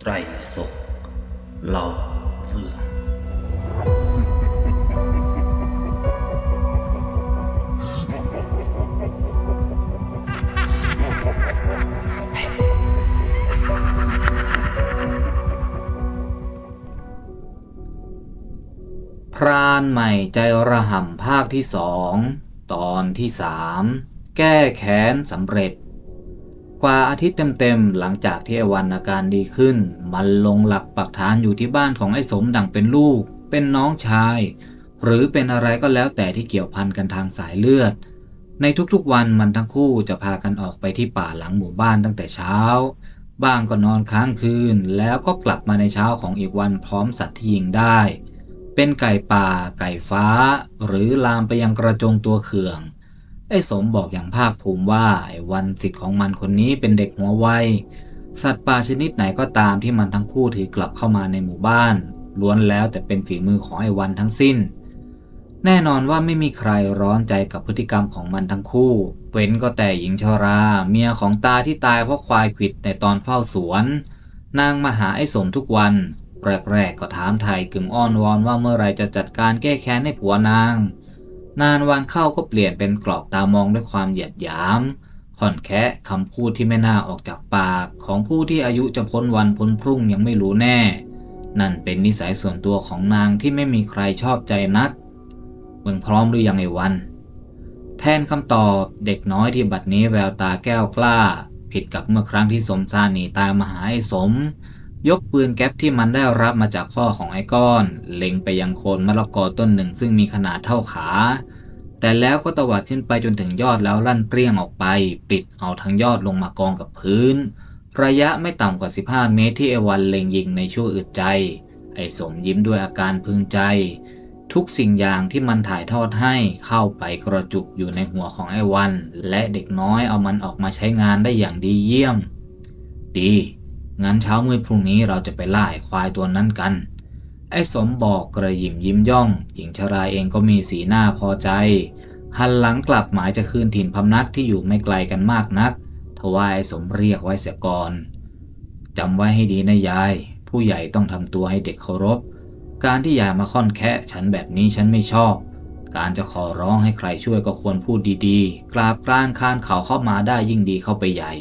ไตรสกเล่าเรื่องพรานใหม่ใจระห่ำภาคที่สอง ตอนที่สาม แก้แค้นสำเร็จ กว่าอาทิตย์เต็มๆหลังจากที่ไอวันอาการดีขึ้น มันลงหลักปักฐานอยู่ที่บ้านของไอ้สมดังเป็นลูก เป็นน้องชาย หรือเป็นอะไรก็แล้วแต่ที่เกี่ยวพันกันทางสายเลือด ในทุกๆวันมันทั้งคู่จะพากันออกไปที่ป่าหลังหมู่บ้านตั้งแต่เช้า บ้างก็นอนค้างคืน แล้วก็กลับมาในเช้าของอีกวันพร้อมสัตว์ที่ยิงได้ เป็นไก่ป่า ไก่ฟ้า หรือลามไปยังกระจงตัวเขื่อง ไอ้สมบอกอย่างภาคภูมิว่าไอ้วันสิทธิ์ของมันคนนี้เป็นเด็กหัวไวสัตว์ป่าชนิดไหนก็ตามที่มันทั้งคู่ถือกลับเข้ามาในหมู่บ้าน ล้วนแล้วแต่เป็นฝีมือของไอ้วันทั้งสิ้น แน่นอนว่าไม่มีใครร้อนใจกับพฤติกรรมของมันทั้งคู่ เว้นก็แต่หญิงชรา เมียของตาที่ตายเพราะควายขิดในตอนเฝ้าสวน นางมาหาไอ้สมทุกวันแรกๆก็ถามไทยกึ่งอ้อนวอนว่าเมื่อไรจะจัดการแก้แค้นให้ผัวนาง นานวันเข้าก็เปลี่ยนเป็นกรอบตามองด้วยความเหยียดหยามค่อนแคะคำพูดที่ไม่น่าออกจากปาก ของผู้ที่อายุจะพ้นวันพ้นพรุ่งยังไม่รู้แน่ นั่นเป็นนิสัยส่วนตัวของนางที่ไม่มีใครชอบใจนักมึงพร้อมหรือยังไอ้วัน แทนคำตอบเด็กน้อยที่บัดนี้แววตาแก้วกล้า ผิดกับเมื่อครั้งที่สมซาหนีตายมาหาไอ้สม ยกปืนแก๊ปที่มันได้รับมาจากพ่อของไอ้ก้อน เล็งไปยังโคนมะละกอต้นหนึ่งซึ่งมีขนาดเท่าขา แต่แล้วก็ตวัดขึ้นไปจนถึงยอดแล้วลั่นเปรี้ยงออกไป ปิดเอาทั้งยอดลงมากองกับพื้น ระยะไม่ต่ำกว่า 15 เมตรที่ไอ้วันเล็งยิงในชั่วอึดใจ ไอ้สมยิ้มด้วยอาการพึงใจ ทุกสิ่งอย่างที่มันถ่ายทอดให้เข้าไปกระจุกอยู่ในหัวของไอ้วัน และเด็กน้อยเอามันออกมาใช้งานได้อย่างดีเยี่ยม ดี งั้นเช้ามืดพรุ่งนี้เราจะไปล่าควายตัวนั้นกัน ไอ้สมบอกกระยิมยิ้มย่อง หญิงชราเองก็มีสีหน้าพอใจ หันหลังกลับหมายจะคืนถิ่นพำนักที่อยู่ไม่ไกลกันมากนักทว่าไอ้สมเรียกไว้เสียก่อนจำไว้ให้ดีนะยาย ผู้ใหญ่ต้องทำตัวให้เด็กเคารพ การที่ยายมาค่อนแคะฉันแบบนี้ฉันไม่ชอบ การจะขอร้องให้ใครช่วยก็ควรพูดดีๆ กราบกรานคานเขาเข้ามาได้ยิ่งดีเข้าไปใหญ่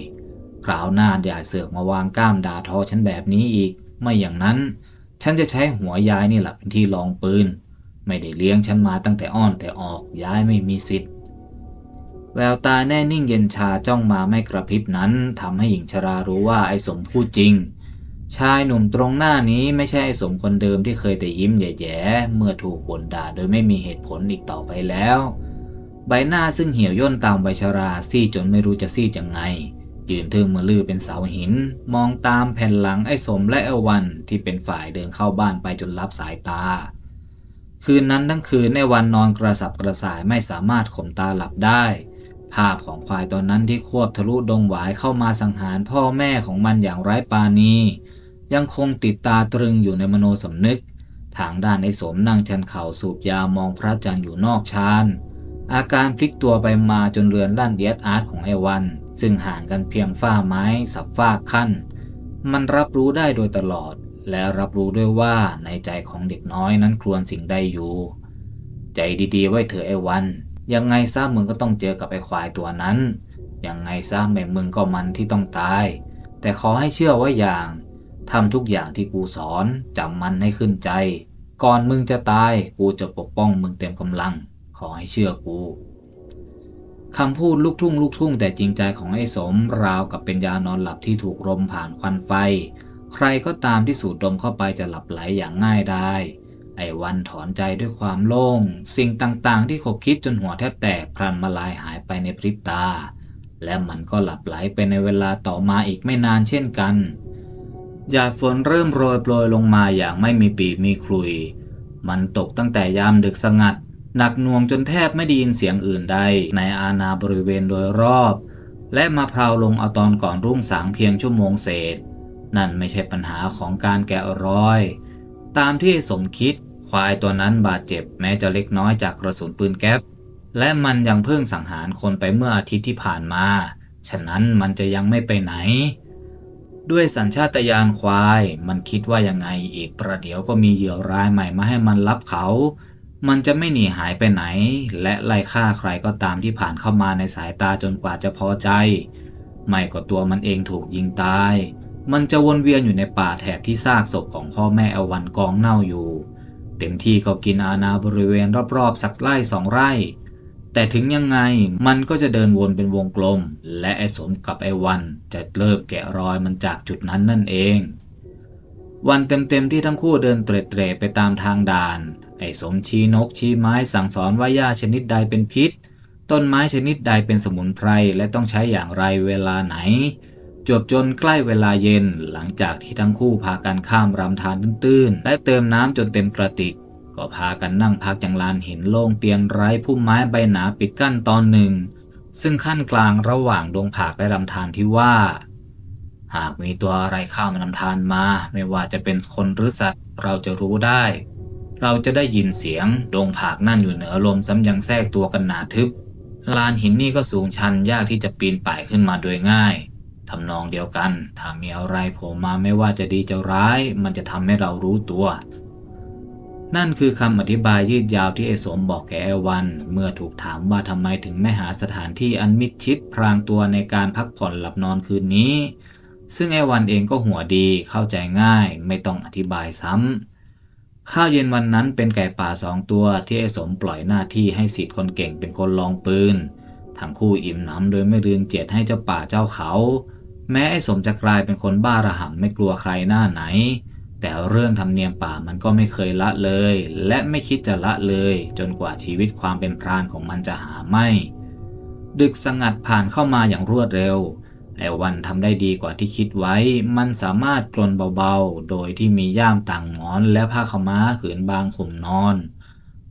คราวหน้าอย่าเสือกมาวางก้ามด่าทอฉันแบบนี้อีก ไม่อย่างนั้น ฉันจะใช้หัวยายนี่แหละเป็นที่รองปืน ไม่ได้เลี้ยงฉันมาตั้งแต่อ้อนแต่ออกยายไม่มีสิทธิ์ แววตาแน่นิ่งเย็นชาจ้องมาไม่กระพริบนั้นทำให้หญิงชรารู้ว่าไอ้สมพูดจริง ชายหนุ่มตรงหน้านี้ไม่ใช่ไอ้สมคนเดิมที่เคยแต่ยิ้มแย่ๆเมื่อถูกบ่นด่าโดยไม่มีเหตุผลอีกต่อไปแล้ว ใบหน้าซึ่งเหี่ยวย่นตามใบชราซีดจนไม่รู้จะซีดยังไง ยืนทึ่งมือลือเป็นเสาหิน มองตามแผ่นหลังไอ้สมและไอ้วันที่เป็นฝ่ายเดินเข้าบ้านไปจนรับสายตา คืนนั้นทั้งคืนไอ้วันนอนกระสับกระส่ายไม่สามารถข่มตาหลับได้ ภาพของควายตอนนั้นที่ควบทะลุดงหวายเข้ามาสังหารพ่อแม่ของมันอย่างไร้ปาณียังคงติดตาตรึงอยู่ในมโนสำนึก ทางด้านไอ้สมนั่งชันเข่าสูบยามองพระจันทร์อยู่นอกชานอาการพลิกตัวไปมาจนเรือนลั่นเดียดอาร์ตของไอ้วัน ซึ่งห่างกันเพียงฝ้าไม้สับฝ้าขั้น มันรับรู้ได้โดยตลอด และรับรู้ด้วยว่าในใจของเด็กน้อยนั้นครวญสิ่งใดอยู่ ใจดีๆ ไว้เถอะไอ้วัน ยังไงซะมึงก็ต้องเจอกับไอ้ควายตัวนั้น ยังไงซะแม่มึงก็มันที่ต้องตาย แต่ขอให้เชื่อไว้อย่างทำทุกอย่างที่กูสอนจำมันให้ขึ้นใจ ก่อนมึงจะตายกูจะปกป้องมึงเต็มกำลัง ขอให้เชื่อกู คำพูดลูกทุ่งลูกทุ่งแต่จริงใจของไอ้สมราวกับเป็นยานอนหลับที่ถูกรมผ่านควันไฟ ใครก็ตามที่สูดดมเข้าไปจะหลับไหลอย่างง่ายได้ ไอ้วันถอนใจด้วยความโล่ง สิ่งต่างๆ ที่ขบคิดจนหัวแทบแตกพลันมาลายหายไปในพริบตา และมันก็หลับไหลไปในเวลาต่อมาอีกไม่นานเช่นกันหยาดฝนเริ่มโรยโปรยลงมาอย่างไม่มีปีมีคลุย มันตกตั้งแต่ยามดึกสงัด หนักหน่วงจนแทบไม่ได้ยินเสียงอื่นใด ในอาณาบริเวณโดยรอบ และมาพราวลงเอาตอนก่อนรุ่งสางเพียงชั่วโมงเศษ นั่นไม่ใช่ปัญหาของการแกะรอย ตามที่สมคิดควายตัวนั้นบาดเจ็บแม้จะเล็กน้อยจากกระสุนปืนแก๊ปและมันยังเพิ่งสังหารคนไปเมื่ออาทิตย์ที่ผ่านมา ฉะนั้นมันจะยังไม่ไปไหน ด้วยสัญชาตญาณควาย มันคิดว่ายังไงอีกประเดี๋ยวก็มีเหยื่อรายใหม่มาให้มันรับเขา มันจะไม่หนีหายไปไหน และไล่ฆ่าใครก็ตามที่ผ่านเข้ามาในสายตาจนกว่าจะพอใจ ไม่ก็ตัวมันเองถูกยิงตาย มันจะวนเวียนอยู่ในป่าแถบที่ซากศพของพ่อแม่อวันกองเน่าอยู่ เต็มที่ก็กินอาณาบริเวณรอบๆ สักไร่สองไร่ แต่ถึงยังไงมันก็จะเดินวนเป็นวงกลม และไอ้สมกับไอ้วันจะเริ่มแกะรอยมันจากจุดนั้นนั่นเอง วันเต็มๆที่ทั้งคู่เดินเตร็ดๆไปตามทางด่าน ไอ้สมชี้นกชี้ไม้สั่งสอนว่าหญ้าชนิดใดเป็นพิษ ต้นไม้ชนิดใดเป็นสมุนไพรและต้องใช้อย่างไรเวลาไหน จวบจนใกล้เวลาเย็นหลังจากที่ทั้งคู่พากันข้ามรำธารตื้นๆ และเติมน้ำจนเต็มกระติก ก็พากันนั่งพักอย่างลานหินโล่งเตียนไร้พุ่มไม้ใบหนาปิดกั้นตอนหนึ่ง ซึ่งขั้นกลางระหว่างดงผากและลำธารที่ว่าหากมีตัวอะไรเข้ามานำทานมา ไม่ว่าจะเป็นคนหรือสัตว์ เราจะรู้ได้ เราจะได้ยินเสียงดงผากนั่นอยู่เหนือลมซ้ำยังแทรกตัวกันหนาทึบ ลานหินนี่ก็สูงชันยากที่จะปีนป่ายขึ้นมาโดยง่ายทำนองเดียวกัน ถ้ามีอะไรโผล่มาไม่ว่าจะดีจะร้าย มันจะทำให้เรารู้ตัว นั่นคือคำอธิบายยืดยาวที่ไอสมบอกแกไอวัน เมื่อถูกถามว่าทำไมถึงไม่หาสถานที่อันมิดชิดพรางตัวในการพักผ่อนหลับนอนคืนนี้ ซึ่งไอวันเองก็หัวดีเข้าใจง่าย ไม่ต้องอธิบายซ้ำ ข้าวเย็นวันนั้นเป็นไก่ป่าสองตัวที่ไอสมปล่อยหน้าที่ให้สิทธิ์คนเก่งเป็นคนลองปืนทั้งคู่อิ่มหนำโดยไม่ลืมเจียดให้เจ้าป่าเจ้าเขา แม้ไอ้สมจะกลายเป็นคนบ้าระห่ำไม่กลัวใครหน้าไหน แต่เรื่องธรรมเนียมป่ามันก็ไม่เคยละเลย และไม่คิดจะละเลย จนกว่าชีวิตความเป็นพรานของมันจะหาไม่ ดึกสงัดผ่านเข้ามาอย่างรวดเร็ว ไอ้วันทำได้ดีกว่าที่คิดไว้ มันสามารถกลนเบาๆ โดยที่มีย่ามต่างหมอนและผ้าขม้าขืนบางข่มนอน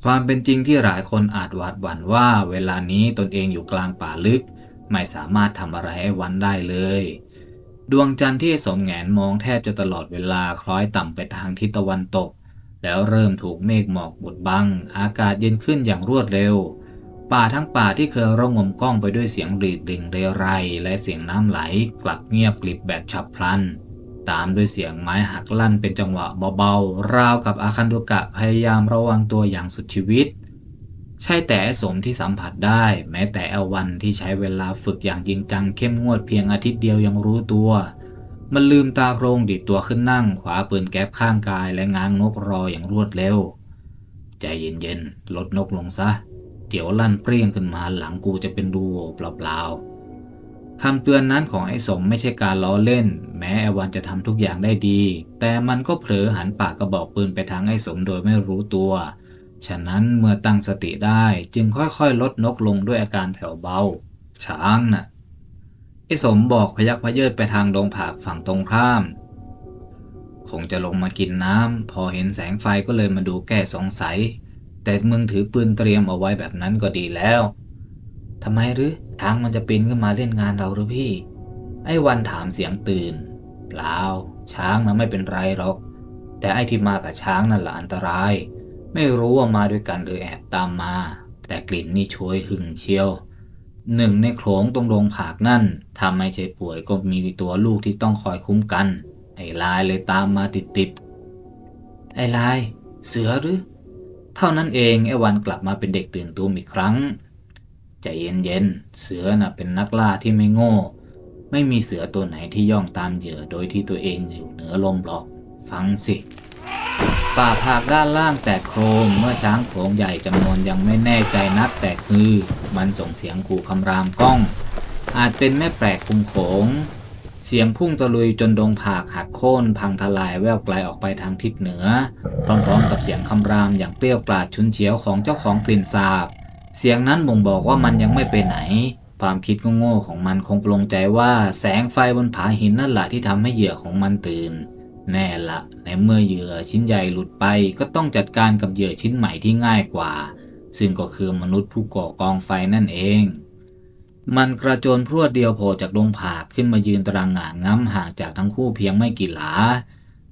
ความเป็นจริงที่หลายคนอาจหวาดหวั่นว่า เวลานี้ตนเองอยู่กลางป่าลึก ไม่สามารถทำอะไรให้วันได้เลย ดวงจันทร์ที่สมแงนมองแทบจะตลอดเวลาคล้อยต่ำไปทางทิศตะวันตก แล้วเริ่มถูกเมฆหมอกบดบัง อากาศเย็นขึ้นอย่างรวดเร็ว ป่าทั้งป่าที่เคยร่งงมก้องไปด้วยเสียงรีดดึงเรไร และเสียงน้ำไหลกลับเงียบกลิบแบบฉับพลัน ตามด้วยเสียงไม้หักลั่นเป็นจังหวะเบาๆ ราวกับอาคันตุกะพยายามระวังตัวอย่างสุดชีวิต ใช่แต่สมที่สัมผัสได้ แม้แต่อวันที่ใช้เวลาฝึกอย่างจริงจังเข้มงวดเพียงอาทิตย์เดียวยังรู้ตัว มันลืมตาโพรงดิดตัวขึ้นนั่งขวาปืนแก๊ปข้างกายและง้างนกรออย่างรวดเร็ว ใจเย็นๆลดนกลงซะ เดี๋ยวลั่นเปรี้ยงขึ้นมาหลังกูจะเป็นรูโหว่เปล่าๆคำเตือนนั้นของไอ้สมไม่ใช่การล้อเล่น แม้ไอวันจะทำทุกอย่างได้ดี แต่มันก็เผลอหันปากกระบอกปืนไปทางไอ้สมโดยไม่รู้ตัว ฉะนั้นเมื่อตั้งสติได้จึงค่อยๆ ลดนกลงด้วยอาการแผ่วเบา ช้างน่ะไอ้สมบอกพยักพเยิดไปทางดงผากฝั่งตรงข้าม คงจะลงมากินน้ำพอเห็นแสงไฟก็เลยมาดูแก้สงสัย แต่มึงถือปืนเตรียมเอาไว้แบบนั้นก็ดีแล้วทำไมหรือช้างมันจะปีนขึ้นมาเล่นงานเราหรือพี่ ไอ้วันถามเสียงตื่น เปล่า ช้างนะไม่เป็นไรหรอก แต่ไอ้ที่มากับช้างนั่นแหละอันตราย ไม่รู้ว่ามาด้วยกันหรือแอบตามมา แต่กลิ่นนี่ช่วยหึงเชียวหนึ่งในโขลงตรงโรงผากนั่นถ้าไม่ใช่ป่วยก็มีตัวลูกที่ต้องคอยคุ้มกัน ไอ้ลายเลยตามมาติดติดๆไอ้ลาย เสือหรือ เท่านั้นเองไอ้วันกลับมาเป็นเด็กตื่นตูมอีกครั้ง ใจเย็นๆ เสือน่ะเป็นนักล่าที่ไม่โง่ ไม่มีเสือตัวไหนที่ย่องตามเหยื่อโดยที่ตัวเองอยู่เหนือลมหรอก ฟังสิ ป่าผากด้านล่างแตกโครมเมื่อช้างโขลงใหญ่จำนวนยังไม่แน่ใจนักแต่คือ มันส่งเสียงขู่คำรามก้อง อาจเป็นแม่แปลกคุมโขง เสียงพุ่งตะลุยจนดงผากหักโค่นพังทลายแววไกลออกไปทางทิศเหนือ พร้อมๆกับเสียงคำรามอย่างเปรี้ยวกราดชุนเฉียวของเจ้าของกลิ่นสาบ เสียงนั้นบ่งบอกว่ามันยังไม่ไปไหน ความคิดโง่ๆของมันคงปลงใจว่าแสงไฟบนผาหินนั่นแหละที่ทำให้เหยื่อของมันตื่น แน่ละในเมื่อเหยื่อชิ้นใหญ่หลุดไปก็ต้องจัดการกับเหยื่อชิ้นใหม่ที่ง่ายกว่า ซึ่งก็คือมนุษย์ผู้ก่อกองไฟนั่นเอง มันกระโจนพรวดเดียวโผล่จากดงผากขึ้นมายืนตรางหงาง้ำห่างจากทั้งคู่เพียงไม่กี่หลา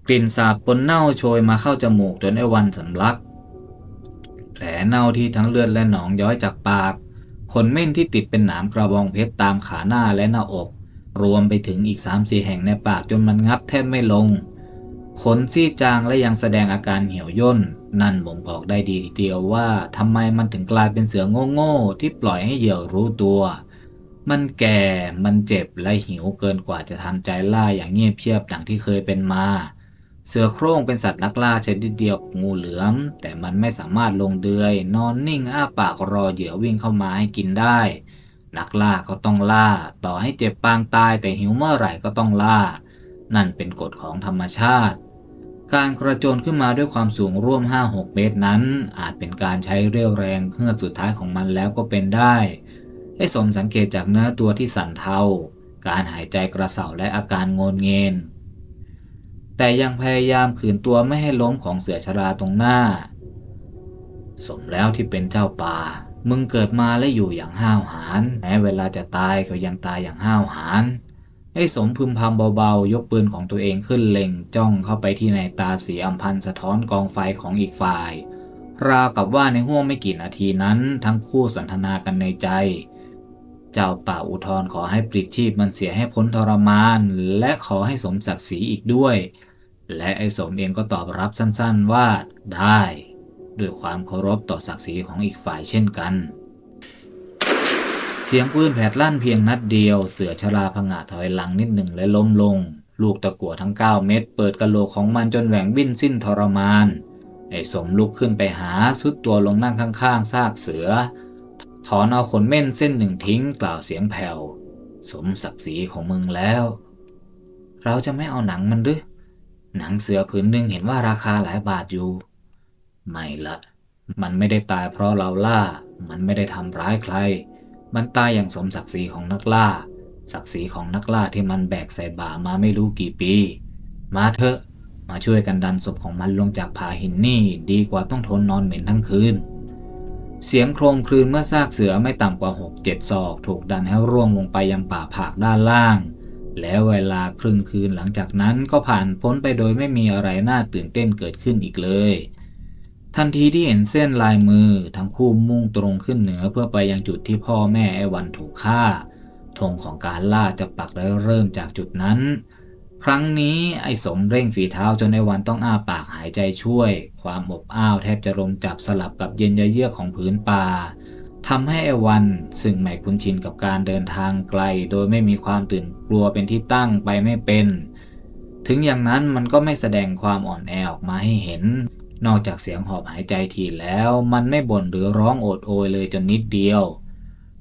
กลิ่นสาบปนเน่าโชยมาเข้าจมูกจนไอวันสำลัก แผลเน่าที่ทั้งเลือดและหนองย้อยจากปาก ขนเม่นที่ติดเป็นหนามกระบองเพชรตามขาหน้าและหน้าอก รวมไปถึงอีก3ามสี่แห่งในปากจนมันงับแทบไม่ลง ขนซีดจางและยังแสดงอาการเหี่ยวย่น นั่นบ่งบอกได้ดีทีเดียวว่าทำไมมันถึงกลายเป็นเสือโง่ๆที่ปล่อยให้เหยี่ยวรู้ตัว มันแก่ มันเจ็บและหิวเกินกว่าจะทำใจล่าอย่างเงียบเชียบดังที่เคยเป็นมา เสือโคร่งเป็นสัตว์นักล่าชนิดเดียวกับงูเหลือม แต่มันไม่สามารถลงเดือย นอนนิ่งอ้าปากรอเหยื่อวิ่งเข้ามาให้กินได้ นักล่าก็ต้องล่า ต่อให้เจ็บปางตายแต่หิวเมื่อไหร่ก็ต้องล่า นั่นเป็นกฎของธรรมชาติ การกระโจนขึ้นมาด้วยความสูงร่วม 5-6 เมตรนั้น อาจเป็นการใช้เรี่ยวแรงเพื่อสุดท้ายของมันแล้วก็เป็นได้ ให้สมสังเกตจากเนื้อตัวที่สั่นเทา การหายใจกระเสาและอาการงนเงน แต่ยังพยายามขืนตัวไม่ให้ล้มของเสือชราตรงหน้า สมแล้วที่เป็นเจ้าป่า มึงเกิดมาและอยู่อย่างห้าวหาญ แม้เวลาจะตายก็ยังตายอย่างห้าวหาญ ไอ้สมพึมพำเบาๆ ยกปืนของตัวเองขึ้นเล็งจ้องเข้าไปที่ในตาสีอำพันสะท้อนกองไฟของอีกฝ่าย ราวกับว่าในห้วงไม่กี่นาทีนั้น ทั้งคู่สนทนากันในใจ เจ้าป่าอุทธรขอให้ปลิดชีพมันเสียให้พ้นทรมาน และขอให้สมศักดิ์ศรีอีกด้วย และไอ้สมเองก็ตอบรับสั้นๆว่าได้ ด้วยความเคารพต่อศักดิ์ศรีของอีกฝ่ายเช่นกัน เสียงปืนแผดลั่นเพียงนัดเดียว เสือชราพงะถอยหลังนิดหนึ่งและล้มลง ลูกตะกั่วทั้ง 9 เม็ดเปิดกระโหลกของมันจนแหว่งบิ้นสิ้นทรมานไอ้สมลุกขึ้นไปหาสุดตัวลงนั่งข้างๆซากเสือ ถอนเอาขนเม่นเส้นหนึ่งทิ้งกล่าวเสียงแผ่ว สมศักดิ์ศรีของมึงแล้ว เราจะไม่เอาหนังมันหรือหนังเสือผืนหนึ่งเห็นว่าราคาหลายบาทอยู่ ไม่ละ มันไม่ได้ตายเพราะเราล่า มันไม่ได้ทำร้ายใคร มันตายอย่างสมศักดิ์ศรีของนักล่า ศักดิ์ศรีของนักล่าที่มันแบกใส่บ่ามาไม่รู้กี่ปี มาเถอะ มาช่วยกันดันศพของมันลงจากผาหินนี่ ดีกว่าต้องทนนอนเหม็นทั้งคืน เสียงโครมครืนเมื่อซากเสือไม่ต่ำกว่า 6-7 ศอก ถูกดันให้ร่วงลงไปยังป่าผากด้านล่าง แล้วเวลาครึ่งคืนหลังจากนั้นก็ผ่านพ้นไปโดยไม่มีอะไรน่าตื่นเต้นเกิดขึ้นอีกเลย ทันทีที่เห็นเส้นลายมือทั้งคู่มุ่งตรงขึ้นเหนือเพื่อไปยังจุดที่พ่อแม่ไอ้วันถูกฆ่าธงของการล่าจะปักและเริ่มจากจุดนั้น ครั้งนี้ไอ้สมเร่งฝีเท้าจนไอ้วันต้องอ้าปากหายใจช่วย ความอบอ้าวแทบจะรมจับสลับกับเย็นเยือกของพื้นป่าทำให้ไอ้วันซึ่งไม่คุ้นชินกับการเดินทางไกล โดยไม่มีความตื่นกลัวเป็นที่ตั้งไปไม่เป็น ถึงอย่างนั้นมันก็ไม่แสดงความอ่อนแอออกมาให้เห็น นอกจากเสียงหอบหายใจทีแล้ว มันไม่บ่นหรือร้องโอดโอยเลยจนนิดเดียว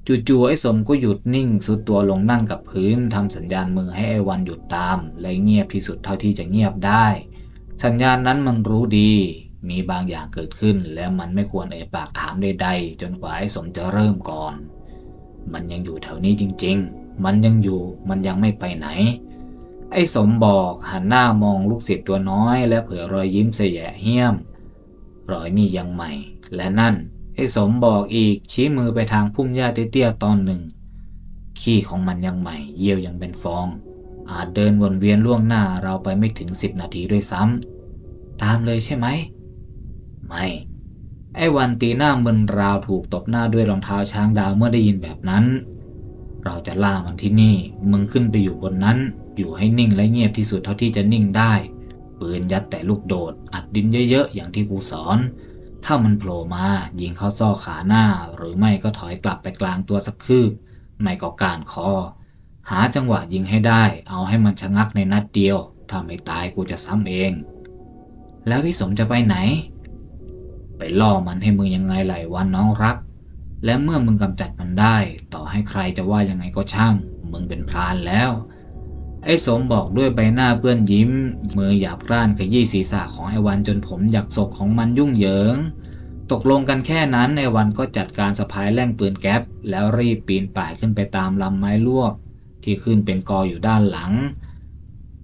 จู่ๆไอ้สมก็หยุดนิ่งสุดตัวลงนั่งกับพื้นทำสัญญาณมือให้ไอ้วันหยุดตามและเงียบที่สุดเท่าที่จะเงียบได้ สัญญาณนั้นมันรู้ดี มีบางอย่างเกิดขึ้น และมันไม่ควรเอ่ยปากถามใดๆ จนกว่าไอ้สมจะเริ่มก่อน มันยังอยู่แถวนี้จริง ๆ มันยังอยู่มันยังไม่ไปไหน ไอ้สมบอกหันหน้ามองลูกศิษย์ตัวน้อย และเผยรอยยิ้มเสยะเหี้ยม รอยนี่ยังใหม่และนั่น ไอ้สมบอกอีกชี้มือไปทางพุ่มหญ้าเตี้ยๆตอนหนึ่ง ขี้ของมันยังใหม่ เยี่ยวยังเป็นฟอง อาจเดินวนเวียนล่วงหน้าเราไปไม่ถึงสิบนาทีด้วยซ้ำตามเลยใช่ไหม ไม่ ไอ้วันตีหน้ามึนราวถูกตบหน้าด้วยรองเท้าช้างดาวเมื่อได้ยินแบบนั้น เราจะล่ามันที่นี่ มึงขึ้นไปอยู่บนนั้น อยู่ให้นิ่งและเงียบที่สุดเท่าที่จะนิ่งได้ปืนยัดแต่ลูกโดด อัดดินเยอะๆอย่างที่กูสอน ถ้ามันโผล่มายิงเข้าซอกขาหน้า หรือไม่ก็ถอยกลับไปกลางตัวสักคืบ ไม่ก็กานคอ หาจังหวะยิงให้ได้ เอาให้มันชะงักในนัดเดียว ถ้าไม่ตายกูจะซ้ำเอง แล้วพี่สมจะไปไหน ไปล่อมันให้มึงยังไงไหลวันน้องรัก และเมื่อมึงกำจัดมันได้ ต่อให้ใครจะว่ายังไงก็ช่าง มึงเป็นพรานแล้ว ไอ้สมบอกด้วยใบหน้าเปื้อนยิ้ม มือหยาบกร้านขยี้ศีรษะของไอ้วันจนผมอยากศกของมันยุ่งเหยิง ตกลงกันแค่นั้นไอ้วันก็จัดการสะพายแล่งปืนแก๊ปแล้วรีบปีนป่ายขึ้นไปตามลำไม้ลวก ที่ขึ้นเป็นกออยู่ด้านหลัง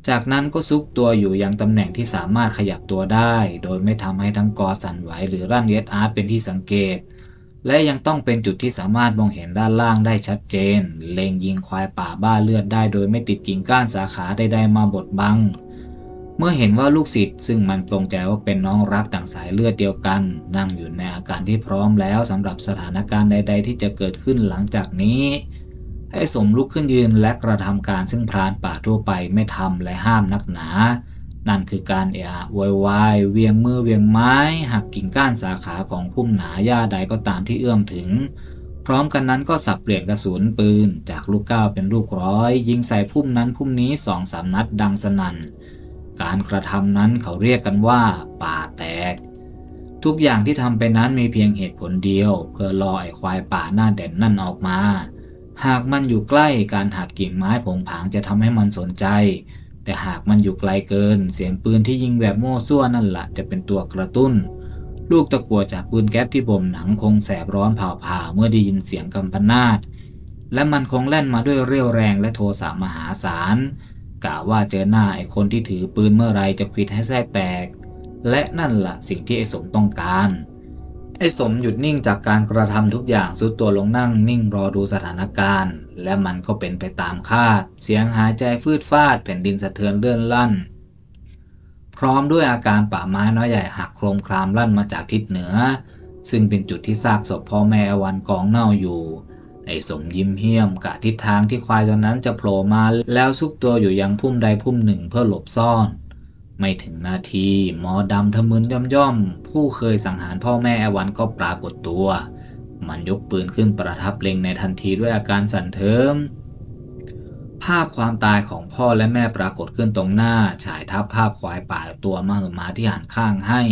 จากนั้นก็ซุกตัวอยู่ยังตำแหน่งที่สามารถขยับตัวได้ โดยไม่ทำให้ทั้งกอสั่นไหวหรือร่านเอสอาร์ตเป็นที่สังเกต และยังต้องเป็นจุดที่สามารถมองเห็นด้านล่างได้ชัดเจน เล็งยิงควายป่าบ้าเลือดได้โดยไม่ติดกิ่งก้านสาขาใดๆมาบดบัง เมื่อเห็นว่าลูกศิษย์ซึ่งมันปรงใจว่าเป็นน้องรักต่างสายเลือดเดียวกัน นั่งอยู่ในอาการที่พร้อมแล้วสำหรับสถานการณ์ใด ๆ ที่จะเกิดขึ้นหลังจากนี้ ให้สมลุกขึ้นยืนและกระทำการซึ่งพรานป่าทั่วไปไม่ทำและห้ามนักหนา นั่นคือการเอะอะโวยวายเวียงมือเวียงไม้หักกิ่งก้านสาขาของพุ่มหนาหญ้าใดก็ตามที่เอื้อมถึง พร้อมกันนั้นก็สับเปลี่ยนกระสุนปืน จากลูกเก้าเป็นลูกร้อย ยิงใส่พุ่มนั้นพุ่มนี้สองสามนัดดังสนั่นการกระทำนั้นเขาเรียกกันว่า ป่าแตก ทุกอย่างที่ทำไปนั้นมีเพียงเหตุผลเดียว เพื่อรอไอ้ควายป่าหน้าเด่นนั่นออกมา หากมันอยู่ใกล้การหักกิ่งไม้ผงผางจะทำให้มันสนใจ แต่หากมันอยู่ไกลเกิน เสียงปืนที่ยิงแบบโม่ซั่วนั่นแหละจะเป็นตัวกระตุ้น ลูกตะกัวจากปืนแก๊ปที่บ่มหนังคงแสบร้อนเผาผ่าเมื่อได้ยินเสียงกำพนาดและมันคงแล่นมาด้วยเรี่ยวแรงและโทสะมหาศาลกะว่าเจอหน้าไอ้คนที่ถือปืนเมื่อไรจะควิดให้แทรกแตก และนั่นละสิ่งที่ไอ้สมต้องการ ไอ้สมหยุดนิ่งจากการกระทำทุกอย่างสุดตัวลงนั่งนิ่งรอดูสถานการณ์ และมันก็เป็นไปตามคาด เสียงหายใจฟืดฟาดแผ่นดินสะเทือนเลื่อนลั่น พร้อมด้วยอาการป่าไม้น้อยใหญ่หักโครมครามลั่นมาจากทิศเหนือ ซึ่งเป็นจุดที่ซากศพพ่อแม่อวันกองเน่าอยู่ไอ้สมยิ้มเหี้ยมกะทิศทางที่ควายตัวนั้นจะโผล่มาแล้วซุกตัวอยู่ยังพุ่มใดพุ่มหนึ่งเพื่อหลบซ่อน ไม่ถึงนาที หมอดำทะมึนย่อมย่อมๆผู้เคยสังหารพ่อแม่อวันก็ปรากฏตัว มันยกปืนขึ้นประทับเล็งในทันทีด้วยอาการสั่นเทิม ภาพความตายของพ่อและแม่ปรากฏขึ้นตรงหน้า ฉายทับภาพควายป่าตัวมหึมาที่หันข้างให้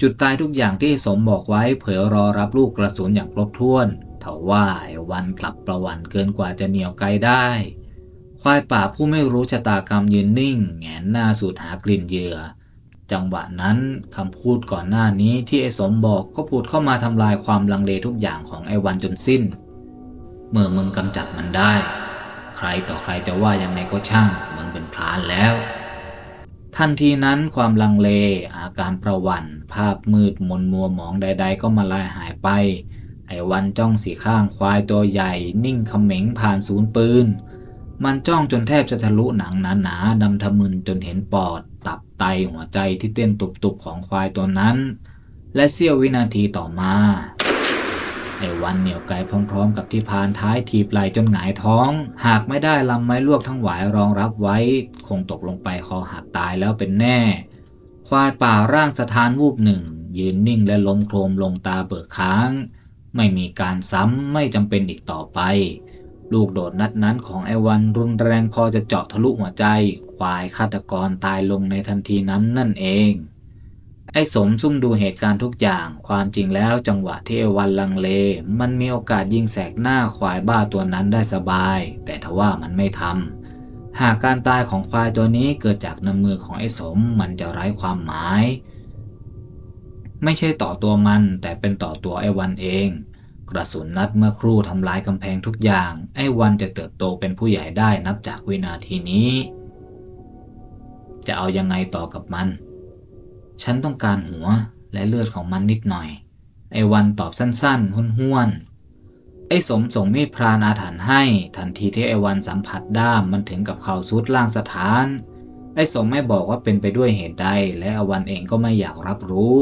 จุดตายทุกอย่างที่สมบอกไว้เผยรอรับลูกกระสุนอย่างครบถ้วนเถาว่าวันกลับประวันเกินกว่าจะเหนียวไกลได้ ควายป่าผู้ไม่รู้ชะตากรรมยืนนิ่ง แงนหน้าสูดหากลิ่นเหยื่อ จังหวะนั้นคำพูดก่อนหน้านี้ที่ไอ้สมบอกก็พูดเข้ามาทำลายความลังเลทุกอย่างของไอ้วันจนสิ้น เมื่อมึงกำจัดมันได้ ใครต่อใครจะว่ายังไงก็ช่างมึงเป็นพรานแล้ว ทันทีนั้นความลังเล อาการประวัน ภาพมืดมนมัวหมองใด ๆ ก็มาลายหายไป ไอ้วันจ้องสีข้างควายตัวใหญ่ นิ่งเขม็งผ่านศูนย์ปืน มันจ้องจนแทบจะทะลุหนังหนาๆดำทะมึนจนเห็นปอด ตับไตหัวใจที่เต้นตุบๆของควายตัวนั้น และเสี้ยววินาทีต่อมา ไอ้วันเหนียวไกพร้อมๆ กับที่พานท้ายถีบไหลจนหงายท้อง หากไม่ได้ลำไม้ลวกทั้งหวายรองรับไว้ คงตกลงไปคอหักตายแล้วเป็นแน่ ควายป่าร่างสถานวูบหนึ่ง ยืนนิ่งและล้มโครมลงตาเบิกค้าง ไม่มีการซ้ำไม่จำเป็นอีกต่อไป ลูกโดดนัดนั้นของไอวันรุนแรงพอจะเจาะทะลุหัวใจ ควายฆาตกรตายลงในทันทีนั้นนั่นเอง ไอสมซุ่มดูเหตุการณ์ทุกอย่าง ความจริงแล้วจังหวะที่ไอวันลังเล มันมีโอกาสยิงแสกหน้าควายบ้าตัวนั้นได้สบาย แต่ทว่ามันไม่ทำหากการตายของควายตัวนี้เกิดจากน้ำมือของไอสมมันจะไร้ความหมาย ไม่ใช่ต่อตัวมันแต่เป็นต่อตัวไอวันเอง กระสุนนัดเมื่อครู่ทำลายกำแพงทุกอย่าง ไอ้วันจะเติบโตเป็นผู้ใหญ่ได้นับจากวินาทีนี้ จะเอายังไงต่อกับมัน ฉันต้องการหัวและเลือดของมันนิดหน่อย ไอ้วันตอบสั้นๆ ห้วนๆ ไอ้สมส่งมีดพรานอาถรรพ์ให้ ทันทีที่ไอ้วันสัมผัสด้ามมันถึงกับเข่าซุดล่างสถาน ไอ้สมไม่บอกว่าเป็นไปด้วยเหตุใด และไอ้วันเองก็ไม่อยากรับรู้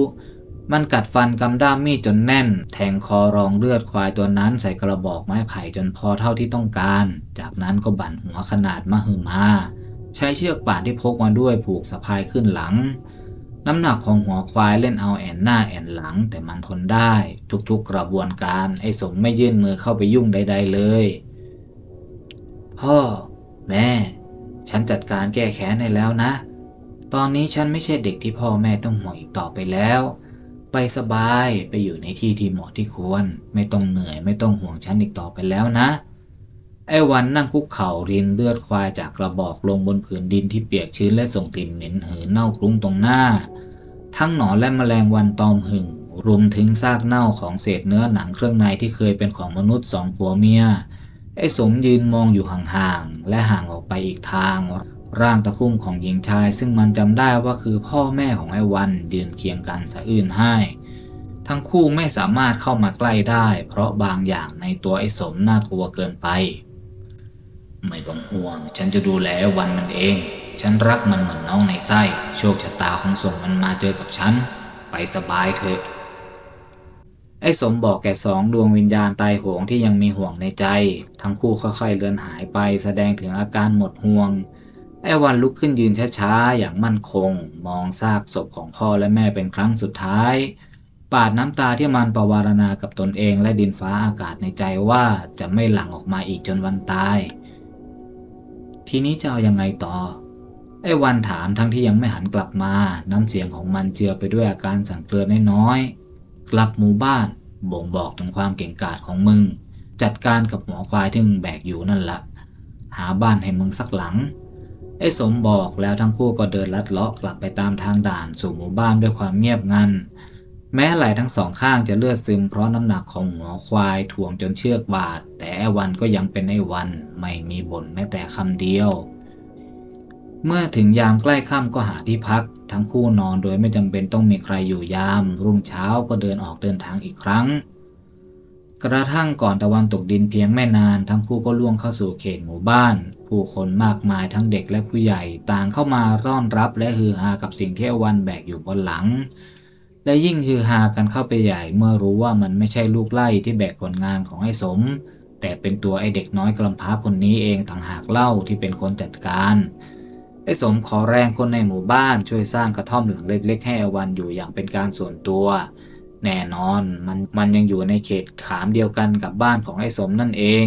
มันกัดฟันกำด้ามมีดจนแน่น แทงคอรองเลือดควายตัวนั้นใส่กระบอกไม้ไผ่จนพอเท่าที่ต้องการ จากนั้นก็บั่นหัวขนาดมหึมา ใช้เชือกป่านที่พกมาด้วยผูกสะพายขึ้นหลัง น้ำหนักของหัวควายเล่นเอาแอนหน้าแอนหลัง แต่มันทนได้ ทุกๆกระบวนการไอ้สมไม่ยื่นมือเข้าไปยุ่งใด ๆเลย พ่อ แม่ ฉันจัดการแก้แค้นให้แล้วนะ ตอนนี้ฉันไม่ใช่เด็กที่พ่อแม่ต้องห่วงอีกต่อไปแล้ว ไปสบายไปอยู่ในที่ที่เหมาะที่ควร ไม่ต้องเหนื่อยไม่ต้องห่วงฉันอีกต่อไปแล้วนะ ไอ้วันนั่งคุกเข่ารินเลือดควายจากกระบอกลงบนผืนดินที่เปียกชื้นและส่งกลิ่นเหม็นหืนเน่าคลุ้งตรงหน้า ทั้งหนอนและแมลงวันตอมหึ่งรวมถึงซากเน่าของเศษเนื้อหนังเครื่องในที่เคยเป็นของมนุษย์สองผัวเมียไอ้สมยืนมองอยู่ห่างๆและห่างออกไปอีกทาง ร่างตะคุ่มของหญิงชาย ซึ่งมันจำได้ว่าคือพ่อแม่ของไอ้วันยืนเคียงกันสะอื้นให้ทั้งคู่ไม่สามารถเข้ามาใกล้ได้ เพราะบางอย่างในตัวไอ้สมน่ากลัวเกินไป ไม่ต้องห่วง ฉันจะดูแลวันมันเอง ฉันรักมันเหมือนน้องในไส้ โชคชะตาของส่งมันมาเจอกับฉัน ไปสบายเถอะ ไอ้สมบอกแก่สองดวงวิญญาณตายโหงที่ยังมีห่วงในใจ ทั้งคู่ค่อยๆเลือนหายไปแสดงถึงอาการหมดห่วง ไอ้วันลุกขึ้นยืนช้าๆ อย่างมั่นคง มองซากศพของพ่อและแม่เป็นครั้งสุดท้าย ปาดน้ำตาที่มันประวารณากับตนเองและดินฟ้าอากาศในใจว่าจะไม่หลั่งออกมาอีกจนวันตาย ทีนี้จะเอายังไงต่อ ไอ้วันถามทั้งที่ยังไม่หันกลับมา น้ำเสียงของมันเจือไปด้วยอาการสั่นเครือน้อยๆ กลับหมู่บ้านบ่งบอกถึงความเก่งกาจของมึง จัดการกับหมอควายที่มึงแบกอยู่นั่นละ หาบ้านให้มึงสักหลัง ไอ้สมบอกแล้วทั้งคู่ก็เดินลัดเลาะกลับไปตามทางด่านสู่หมู่บ้านด้วยความเงียบงัน แม้ไหล่ทั้งสองข้างจะเลือดซึมเพราะน้ำหนักของหัวควายถ่วงจนเชือกบาด แต่ไอ้วันก็ยังเป็นไอ้วันไม่มีบ่นแม้แต่คำเดียว เมื่อถึงยามใกล้ค่ำก็หาที่พัก ทั้งคู่นอนโดยไม่จำเป็นต้องมีใครอยู่ยาม รุ่งเช้าก็เดินออกเดินทางอีกครั้ง กระทั่งก่อนตะวันตกดินเพียงไม่นาน ทั้งคู่ก็ล่วงเข้าสู่เขตหมู่บ้าน ผู้คนมากมายทั้งเด็กและผู้ใหญ่ต่างเข้ามาต้อนรับและฮือฮากับสิ่งที่อวันแบกอยู่บนหลัง และยิ่งฮือฮากันเข้าไปใหญ่เมื่อรู้ว่ามันไม่ใช่ลูกไล่ที่แบกผลงานของไอ้สม แต่เป็นตัวไอ้เด็กน้อยกำพร้าคนนี้เองต่างหากเล่าที่เป็นคนจัดการไอ้สมขอแรงคนในหมู่บ้านช่วยสร้างกระท่อมหลังเล็ก ๆ ให้อวันอยู่อย่างเป็นการส่วนตัว แน่นอนมันมันยังอยู่ในเขตขามเดียวกันกับบ้านของไอ้สมนั่นเอง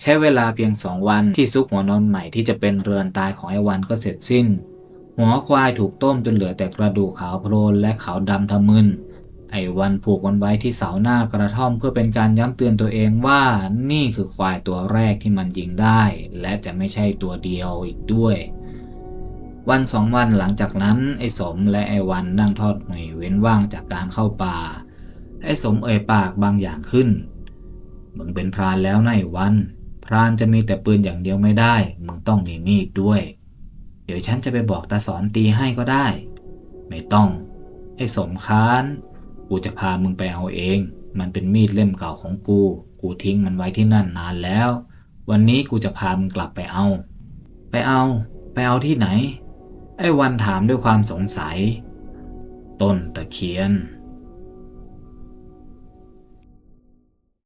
ใช้เวลาเพียงสองวันที่ซุกหัวนอนใหม่ที่จะเป็นเรือนตายของไอ้วันก็เสร็จสิ้น หัวควายถูกต้มจนเหลือแต่กระดูกขาวโพลนและขาวดำทะมึนไอ้วันผูกมันไว้ที่เสาหน้ากระท่อมเพื่อเป็นการย้ำเตือนตัวเองว่านี่คือควายตัวแรกที่มันยิงได้ และจะไม่ใช่ตัวเดียวอีกด้วย วันสองวันหลังจากนั้นไอ้สมและไอ้วันนั่งทอดหน่วยเว้นว่างจากการเข้าป่า ไอ้สมเอ่ยปากบางอย่างขึ้น มึงเป็นพรานแล้วนะไอ้วัน พรานจะมีแต่ปืนอย่างเดียวไม่ได้ มึงต้องมีมีดด้วย เดี๋ยวฉันจะไปบอกตาสอนตีให้ก็ได้ ไม่ต้อง ไอ้สมค้าน กูจะพามึงไปเอาเอง มันเป็นมีดเล่มเก่าของกู กูทิ้งมันไว้ที่นั่นนานแล้ว วันนี้กูจะพามึงกลับไปเอา ไปเอา ไปเอาที่ไหน ไอ้วันถามด้วยความสงสัย ต้นตะเคียน